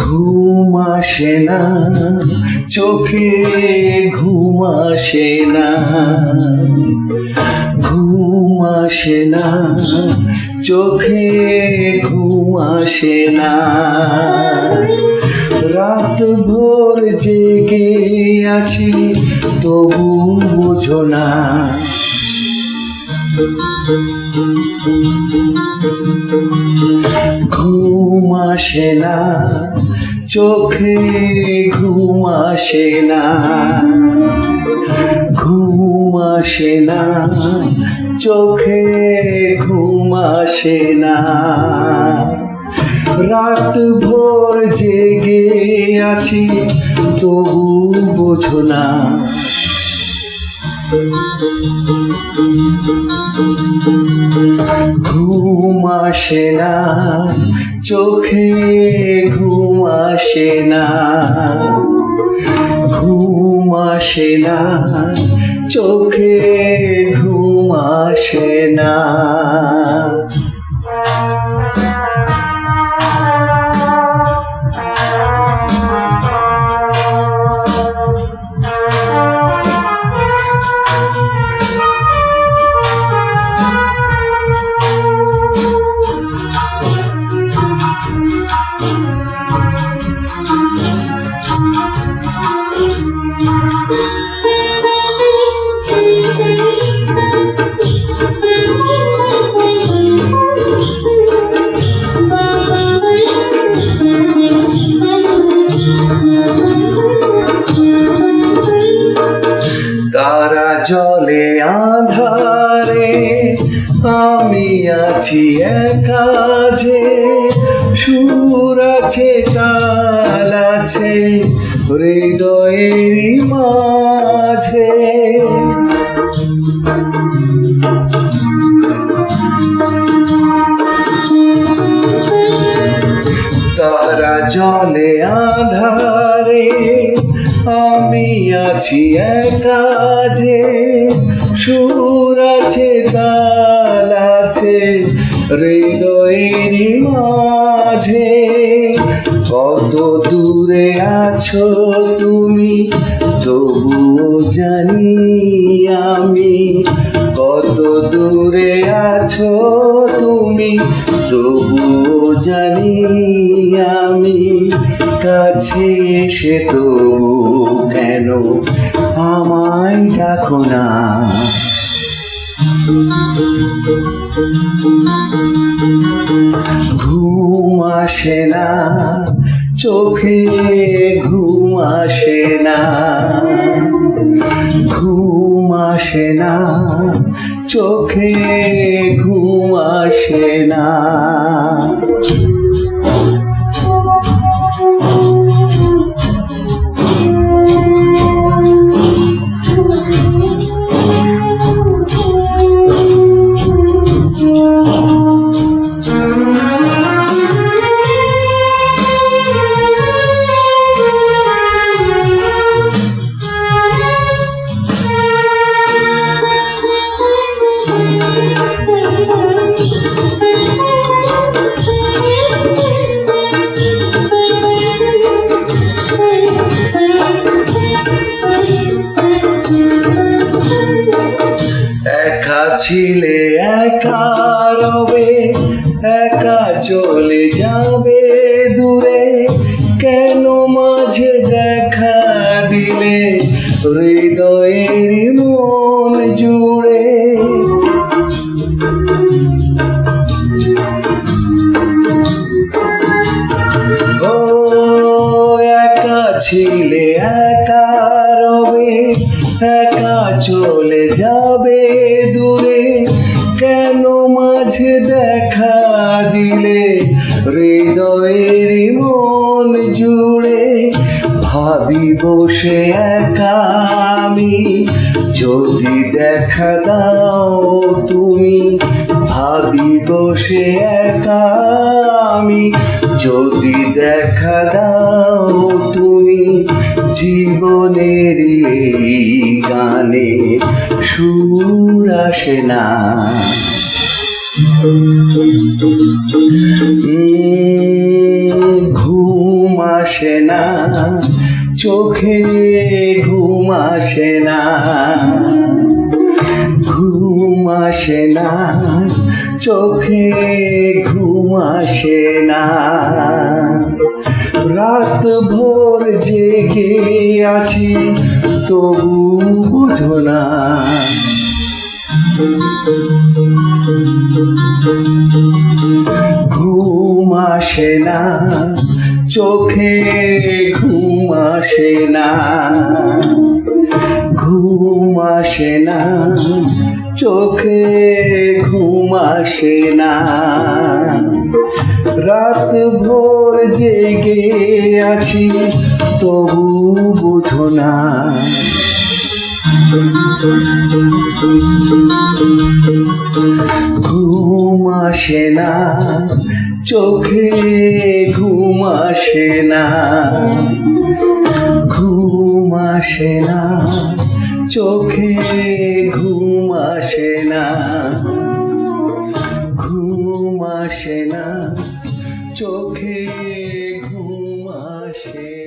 ঘুম আসে না, চোখে ঘুম আসে না। ঘুম আসে না, চোখে ঘুম আসে না। রাত ভোর জেগে আছি, তবু বোঝো না। ঘুম আসে না চোখে ঘুম আসে না, ঘুম আসে না, চোখে ঘুম আসে না। রাত ভোর জেগে আছি, তবু বোঝো না। ঘুম আসে না চোখে ঘুম আসে না। ঘুম আসে না। চোখে ঘুম আসে না। তারা জলে আধারে আমি আছি একা যে সুর আছে তাল আছে। হৃদয়ের মাঝে। তারা জলে আধারে, আমি আছি একা যে, সুর আছে, তাল আছে হৃদয়ের মাঝে। কত দূরে আছো তুমি, তবুও জানি আমি কত দূরে আছো তুমি, তবুও জানি আমি কাছে এসে তবু কেন আমায় ডাকো না। ঘুম আসে না চোখে ঘুম আসে না। ঘুম আসে না চোখে ঘুম আসে না। ছিলে একা রবে একা চলে যাবে দূরে। কেন মাঝে দেখা দিলে মাঝে দেখা দিলে, হৃদয়ের মন জুড়ে ভাবি বসে একা আমি। যদি দেখা দাও তুমি ভাবি বসে একা আমি। যদি দেখা দাও তুমি, জীবনের গানে সুর আসে না। ঘুম আসে না, চোখে ঘুম আসে না। ঘুম আসে না, চোখে ঘুম আসে না। রাত ভোর জেগে আছি, তবু বুঝো না। ঘুম আসে না, চোখে ঘুম আসে না। ঘুম আসে না, চোখে ঘুম আসে না। রাত ভোর জেগে আছি, তবু বুঝো না। ঘুম আসে না, চোখে ঘুম আসে না। ঘুম আসে না, চোখে ঘুম আসে না। ঘুম আসে না, চোখে ঘুম আসে